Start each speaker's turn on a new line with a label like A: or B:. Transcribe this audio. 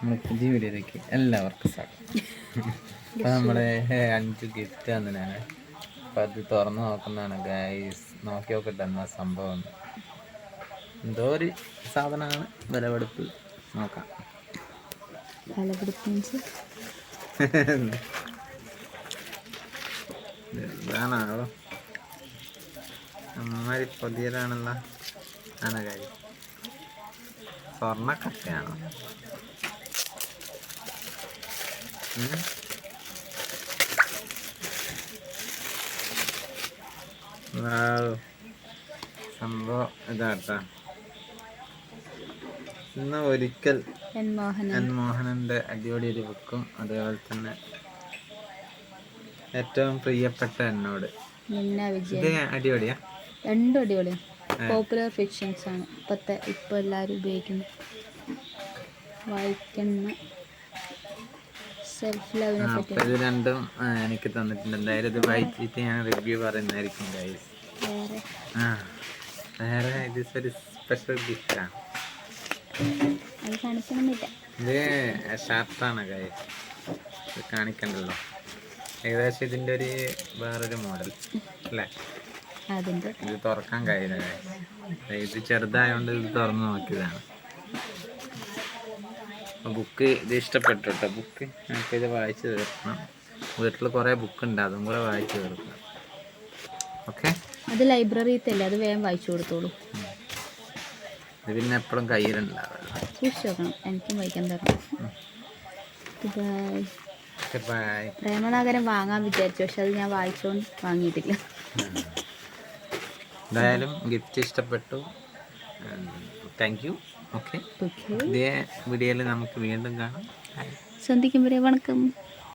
A: നമ്മുടെ പുതിയ വീഡിയോയിലേക്ക് എല്ലാവർക്കും സ്വാഗതം. അപ്പോൾ നമ്മുടെ അഞ്ച് ഗിഫ്റ്റ് തന്നതാണ് അപ്പോൾ അത് തുറന്ന് നോക്കുന്നതാണ് ഗൈസ് നോക്കി നോക്കട്ടെ എന്നാ സംഭവം. എന്തോ ഒരു സാധനമാണ്. വിലവെടുപ്പ് നോക്കാം. ഇതാണോ അമ്മമാരി പുതിയതാണല്ലോ ആണ് കാര്യം സ്വർണക്കട്ടയാണോ. സംഭവം ഇതാട്ടാ. ഇന്ന് ഒരിക്കൽ
B: എൻ മോഹനൻ
A: എൻ മോഹനന്റെ അടിപൊളി ഒരു ബുക്കും അതേപോലെ തന്നെ ഏറ്റവും പ്രിയപ്പെട്ട എന്നോട്. ഇത് അടിപൊളിയാ?
B: രണ്ടും അടിപൊളിയാ പോപ്പുലർ ഫിക്ഷൻസ് ആണ്. ഇപ്പോഴത്തെ ഇപ്പോൾ എല്ലാവരും ഉപയോഗിക്കുന്നു വായിക്കുന്ന സെൽഫ് ലവിനെ പറ്റി
A: ഇത് രണ്ടും എനിക്ക് തന്നിട്ടുണ്ട്. എന്തായാലും ഇത് വായിച്ചിട്ട് ഞാൻ റിവ്യൂ പറയുന്നതായിരിക്കും ഗൈസ്
B: വേറെ?
A: ആ വേറെ ഇത് ഒരു സ്പെഷ്യൽ ഗിഫ്റ്റാണ് ഇത് ഷർട്ടാണ് ഗൈസ് ഇത് കാണിക്കണ്ടല്ലോ. ഏകദേശം ഇതിന്റെ ഒരു വേറൊരു മോഡൽ അല്ലേ? ഇത് തുറക്കാൻ കഴിയില്ല guys. ഇത് ചെറുതായതുകൊണ്ട് ഇത് തുറന്ന് നോക്കിയതാണ്. ബുക്ക് ഇത് ഇഷ്ടപ്പെട്ടു കേട്ടോ. ബുക്ക് നമുക്ക് ഇത് വായിച്ചു തീർക്കണം. വീട്ടിൽ കുറേ ബുക്ക് ഉണ്ട് അതും കൂടെ വായിച്ചു തീർക്കണം ഓക്കെ?
B: അത് ലൈബ്രറിയിലല്ലേ അത് വേഗം വായിച്ചു കൊടുത്തോളൂ.
A: ഇത് പിന്നെ എപ്പോഴും കയ്യിലുണ്ടാവില്ല.
B: സൂക്ഷിച്ചു നോക്കണം എനിക്കും വായിക്കാൻ തരണം. പ്രേമനഗരം വാങ്ങാൻ വിചാരിച്ചു പക്ഷെ അത് ഞാൻ വായിച്ചോണ്ട് വാങ്ങിയിട്ടില്ല.
A: എന്തായാലും ഗിഫ്റ്റ് ഇഷ്ടപ്പെട്ടു. താങ്ക് യു ഓക്കെ ഇതേ വീഡിയോയിൽ നമുക്ക് വീണ്ടും കാണാം. ശ്രദ്ധിക്കുമ്പോഴേ
B: സന്ധിക്കും വരെ വണക്കം.